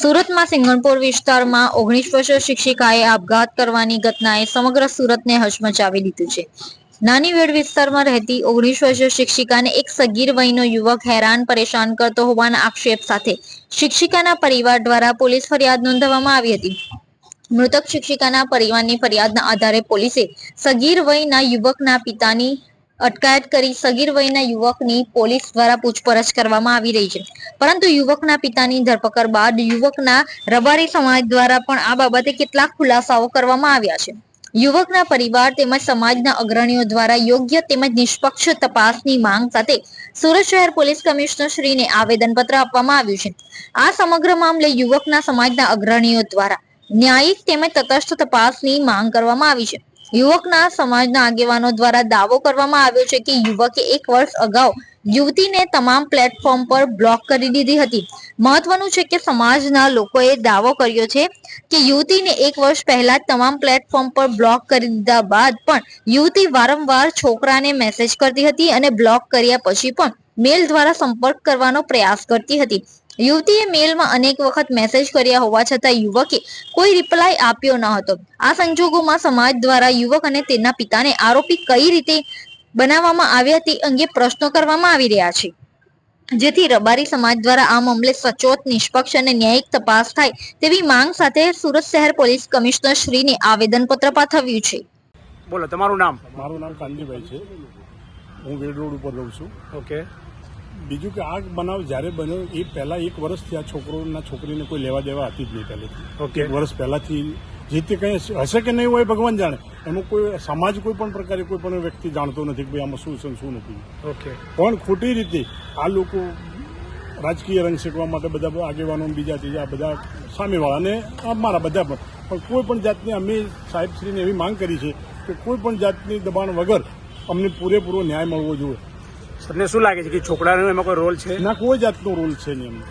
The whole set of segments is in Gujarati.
સુરતમાં સિંગણપુર વિસ્તારમાં ઓગણીસ વર્ષ શિક્ષિકાએ આપઘાત કરવાની ઘટનાએ સમગ્ર સુરતને હચમચાવી દીધું છે. નાની વેડ વિસ્તારમાં રહેતી ઓગણીસ વર્ષ શિક્ષિકાને એક સગીર વયનો યુવક હેરાન પરેશાન કરતો હોવાના આક્ષેપ સાથે શિક્ષિકાના પરિવાર દ્વારા પોલીસ ફરિયાદ નોંધાવવામાં આવી હતી. મૃતક શિક્ષિકાના પરિવારની ફરિયાદના આધારે પોલીસે સગીર વયના યુવકના પિતાની અટકાયત કરી સગીર વયના યુવકની પોલીસ દ્વારા પૂછપરછ કરવામાં આવી રહી છે. પરંતુ યુવકના પિતાની ધરપકડ બાદ યુવકના રબારી સમાજ દ્વારા પણ આ બાબતે કેટલાક ખુલાસાઓ કરવામાં આવ્યા છે. યુવકના પરિવાર તેમજ સમાજના અગ્રણીઓ દ્વારા યોગ્ય તેમજ નિષ્પક્ષ તપાસની માંગ સાથે સુરત શહેર પોલીસ કમિશનર શ્રીને આવેદનપત્ર આપવામાં આવ્યું છે. આ સમગ્ર મામલે યુવકના સમાજના અગ્રણીઓ દ્વારા ન્યાયિક તેમજ તટસ્થ તપાસની માંગ કરવામાં આવી છે. યુવકના સમાજના આગેવાનો દ્વારા દાવો કરવામાં આવ્યો છે કે યુવકે એક વર્ષ અગાઉ યુવતીને તમામ પ્લેટફોર્મ પર બ્લોક કરી દીધી હતી. મહત્વનું છે કે સમાજના લોકોએ દાવો કર્યો છે કે યુવતીને એક વર્ષ પહેલા તમામ પ્લેટફોર્મ પર બ્લોક કરી દીધા બાદ પણ યુવતી વારંવાર છોકરાને મેસેજ કરતી હતી અને બ્લોક કર્યા પછી પણ મેલ દ્વારા સંપર્ક કરવાનો પ્રયાસ કરતી હતી. યુવતીએ મેલમાં અનેક વખત મેસેજ કર્યા હોવા છતાં યુવકે કોઈ રિપ્લાય આપ્યો ન હતો. આ સંજોગોમાં સમાજ દ્વારા યુવક અને તેના પિતાને આરોપી કઈ રીતે બનાવવામાં આવ્યા તે અંગે પ્રશ્નો કરવામાં આવી રહ્યા છે. જેથી રબારી સમાજ દ્વારા આ મામલે સચોટ નિષ્પક્ષ અને ન્યાયિક તપાસ થાય તેવી માંગ સાથે સુરત શહેર પોલીસ કમિશનર શ્રીને આવેદનપત્ર પાઠવ્યું છે. બોલો તમારું નામ? મારું નામ કાનજીભાઈ છે. હું વેડ રોડ ઉપર રહું છું. ઓકે. બીજું કે આ બનાવ જ્યારે બન્યો એ પહેલાં એક વર્ષથી આ છોકરોના છોકરીને કોઈ લેવા દેવા હતી જ નહીં પહેલેથી. ઓકે. એક વર્ષ પહેલાંથી જે તે કંઈ હશે કે નહીં હોય ભગવાન જાણે. એમાં કોઈ સમાજ કોઈ પણ પ્રકારે કોઈ પણ વ્યક્તિ જાણતો નથી કે ભાઈ આમાં શું છે શું નથી. ઓકે. પણ ખોટી રીતે આ લોકો રાજકીય રંગ શેકવા માટે બધા આગેવાનો બીજા ત્રીજા બધા સામેવાળાને અમારા બધા પણ. પણ કોઈ પણ જાતની અમે સાહેબશ્રીને એવી માંગ કરી છે કે કોઈ પણ જાતની દબાણ વગર અમને પૂરેપૂરો ન્યાય મળવો જોઈએ. તમને શું લાગે છે કે છોકરાનો એમાં કોઈ રોલ છે? ના કોઈ જાતનો રોલ છે નહીં અમને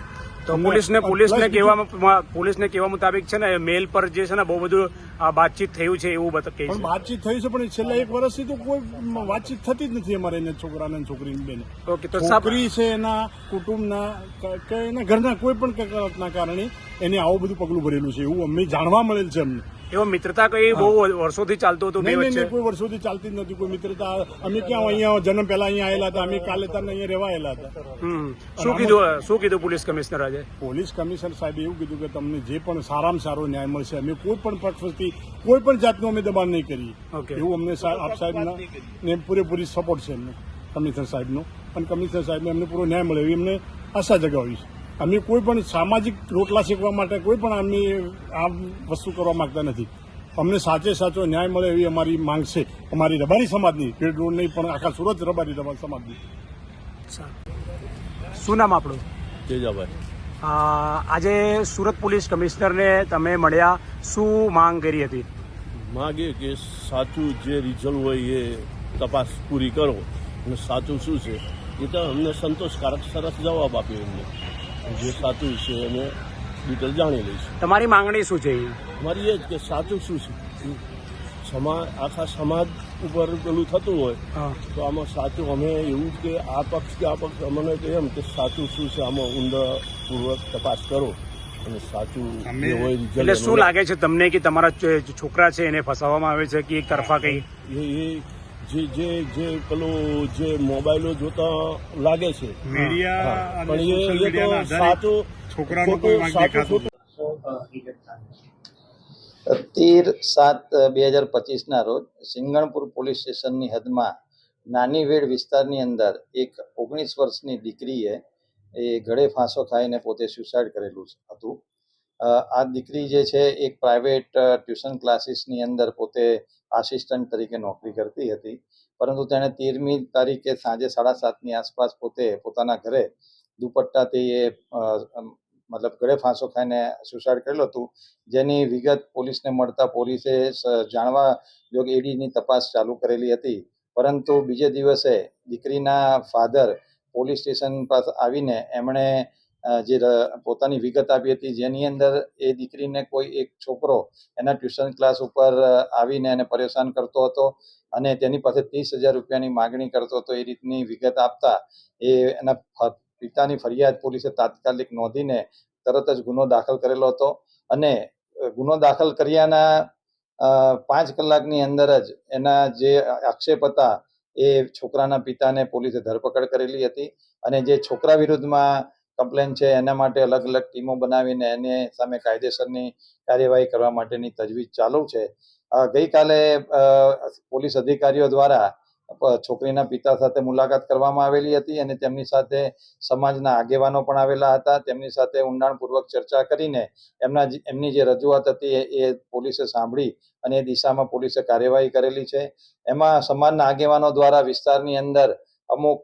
તો પોલીસને પોલીસને કહેવામાં પોલીસને કહેવા મુતાબિક છે ને મેલ પર જે છે ને બહુ બધું આ બાતચીત થયું છે એવું બતા કહે છે. વાતચીત થઈ છે પણ છેલ્લા એક વર્ષથી તો કોઈ વાતચીત થતી જ નથી અમારે એને છોકરાને અને છોકરીની બેને. ઓકે તો છોકરી છે એના કુટુંબના કે- એના ઘરના કોઈ પણ કકળાટના કારણે એને આવું બધું પગલું ભરેલું છે એવું અમને જાણવા મળેલ છે અમને. એવો મિત્રતા કઈ બહુ વર્ષોથી ચાલતું હતું નહીં નહીં કોઈ વર્ષોથી ચાલતી જ નથી કોઈ મિત્રતા. અમે ક્યાં અહીંયા જન્મ પહેલા અહીંયા આવેલા હતા અમે કાલે તાર અહીંયા રહેવા આવેલા હતા. હમ. શું કીધું શું કીધું પોલીસ કમિશનર આજે? પોલીસ કમિશનર સાહેબ એવું કીધું કે તમને જે પણ સારામાં સારો ન્યાય મળશે અમે કોઈ પણ પક્ષથી કોઈ પણ જાતનું અમે દબાણ નહીં કરીએ. એવું અમને આપ સાહેબના ને પૂરેપૂરી સપોર્ટ છે એમને કમિશનર સાહેબનો. અને કમિશનર સાહેબને અમને પૂરો ન્યાય મળે એવી અમને આશા જગાવી છે. અમે કોઈ પણ સામાજિક રોટલા શેકવા માટે કોઈ પણ અમે આ વસ્તુ કરવા માંગતા નથી. અમને સાચે સાચો ન્યાય મળે એવી અમારી માંગ છે. અમારી રબારી સમાજની પેડ રોડ નહીં પણ આખા સુરત રબારી રબારી સમાજની. શું નામ આપણું? તેજાભાઈ. આજે સુરત પોલીસ કમિશનરને તમે મળ્યા. શું માંગ કરી હતી? માગે કે સાચું જે રિઝલ્ટ હોય એ તપાસ પૂરી કરો. અને સાચું શું છે? એ તો અમને સંતોષકારક સરસ જવાબ આપ્યો એમને. જે સાચું છે અમે ડિટેલ જાણી લઈશું. તમારી માંગણી શું છે અમારી એ જ કે સાચું શું છે? સમાજ આખા સમાજ ઉપર પેલું થતું હોય તો આમાં સાચું અમે એવું જ કે આ પક્ષ કે આ પક્ષ અમને કહે એમ કે સાચું શું છે આમાં ઊંડાપૂર્વક તપાસ કરો. અને સાચું હોય એટલે શું લાગે છે તમને કે તમારા છોકરા છે એને ફસાવવામાં આવે છે કે એક તરફા કઈ? એ એ જે જે જે પેલો જે મોબાઈલો જોતા લાગે છે. મીડિયા પણ એ- તો સાચું છોકરાનો સાચું દેખાતો તેર સાત બે હજાર પચીસના રોજ સિંગણપુર પોલીસ સ્ટેશનની હદમાં નાની વેડ વિસ્તારની અંદર એક ઓગણીસ વર્ષની દીકરીએ એ ગળે ફાંસો ખાઈને પોતે સ્યુસાઇડ કરેલું હતું. આ દીકરી જે છે, એક પ્રાઇવેટ ટ્યુશન ક્લાસીસની અંદર પોતે આસિસ્ટન્ટ તરીકે નોકરી કરતી હતી. પરંતુ તેણે તેરમી તારીખે સાંજે સાડા સાતની આસપાસ પોતે પોતાના ઘરે દુપટ્ટાથી એ મતલબ ગળે ફાંસો ખાઈને સુસાઇડ કરેલું હતું. જેની વિગત પોલીસને મળતા પોલીસે જાણવા યોગ એડીની તપાસ ચાલુ કરેલી હતી. પરંતુ બીજે દિવસે દીકરીના ફાધર પોલીસ સ્ટેશન પાસે આવીને એમણે જે પોતાની વિગત આપી હતી, જેની અંદર એ દીકરીને કોઈ એક છોકરો એના ટ્યુશન ક્લાસ ઉપર આવીને એને પરેશાન કરતો હતો અને તેની પાસે ત્રીસ હજાર રૂપિયાની માગણી કરતો હતો. એ રીતની વિગત આપતા એ એના પિતાની ફરિયાદ પોલીસે તાત્કાલિક નોંધીને તરત જ ગુનો દાખલ કરેલો હતો અને ગુનો દાખલ કર્યાના પાંચ કલાકની અંદર જ એના જે આક્ષેપ હતા એ છોકરાના પિતાને પોલીસે ધરપકડ કરેલી હતી અને જે છોકરા વિરુદ્ધમાં કમ્પ્લેન છે, એના માટે અલગ અલગ ટીમો બનાવીને એને સામે કાયદેસરની કાર્યવાહી કરવા માટેની તજવીજ ચાલુ છે. ગઈકાલે પોલીસ અધિકારીઓ દ્વારા છોકરીના પિતા સાથે મુલાકાત કરવામાં આવેલી હતી અને તેમની સાથે સમાજના આગેવાનો પણ આવેલા હતા. તેમની સાથે ઊંડાણપૂર્વક ચર્ચા કરીને એમના એમની જે રજૂઆત હતી એ પોલીસે સાંભળી અને એ દિશામાં પોલીસે કાર્યવાહી કરેલી છે. એમાં સમાજના આગેવાનો દ્વારા વિસ્તારની અંદર અમુક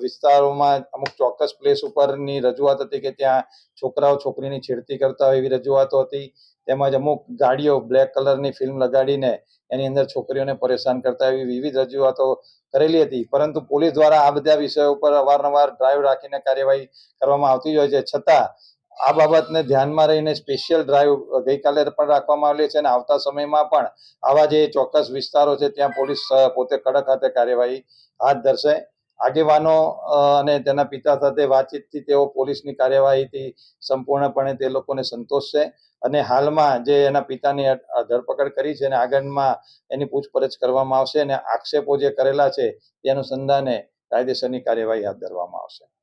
વિસ્તારોમાં અમુક ચોક્કસ પ્લેસ ઉપરની રજૂઆત હતી કે ત્યાં છોકરાઓ છોકરીની છેડતી કરતા હોય એવી રજૂઆતો હતી. તેમજ અમુક ગાડીઓ બ્લેક કલરની ફિલ્મ લગાડીને એની અંદર છોકરીઓને પરેશાન કરતા એવી વિવિધ રજૂઆતો કરેલી હતી. પરંતુ પોલીસ દ્વારા આ બધા વિષયો ઉપર અવારનવાર ડ્રાઈવ રાખીને કાર્યવાહી કરવામાં આવતી જ હોય છે. છતાં આ બાબતને ધ્યાનમાં રહીને સ્પેશિયલ ડ્રાઈવ ગઈકાલે પણ રાખવામાં આવેલી છે અને આવતા સમયમાં પણ આવા જે ચોક્કસ વિસ્તારો છે, ત્યાં પોલીસ પોતે કડક હાથે કાર્યવાહી હાથ ધરશે. આગેવાનો અને તેના પિતા સાથે વાતચીતથી તેઓ પોલીસની કાર્યવાહીથી સંપૂર્ણપણે તે લોકોને સંતોષ છે. અને હાલમાં જે એના પિતાની ધરપકડ કરી છે અને આગળમાં એની પૂછપરછ કરવામાં આવશે અને આક્ષેપો જે કરેલા છે, તે અનુસંધાને કાયદેસરની કાર્યવાહી હાથ ધરવામાં આવશે.